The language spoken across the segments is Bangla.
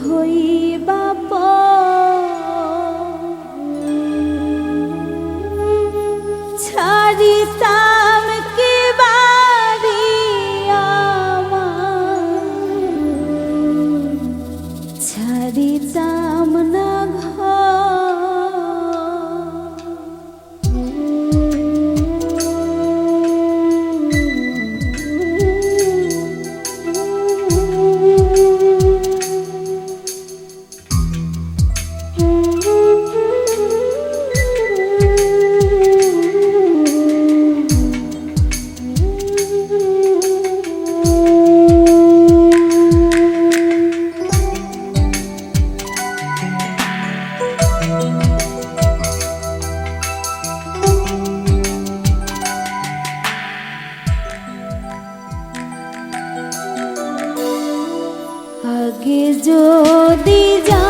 হইবা ছাড়িতাম কে বাড়ি আমার? ছাড়িতাম আগে যদি জানতাম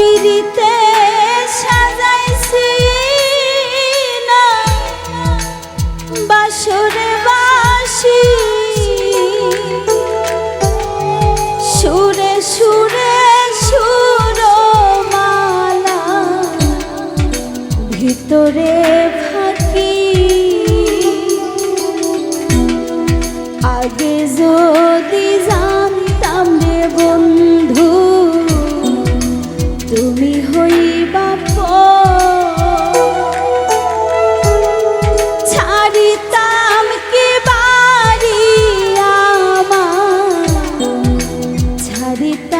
পিড়িতে সাজাইছি না। বাসরে বাসি। সুরে সুরে সুর মালা ভিতরে Judita.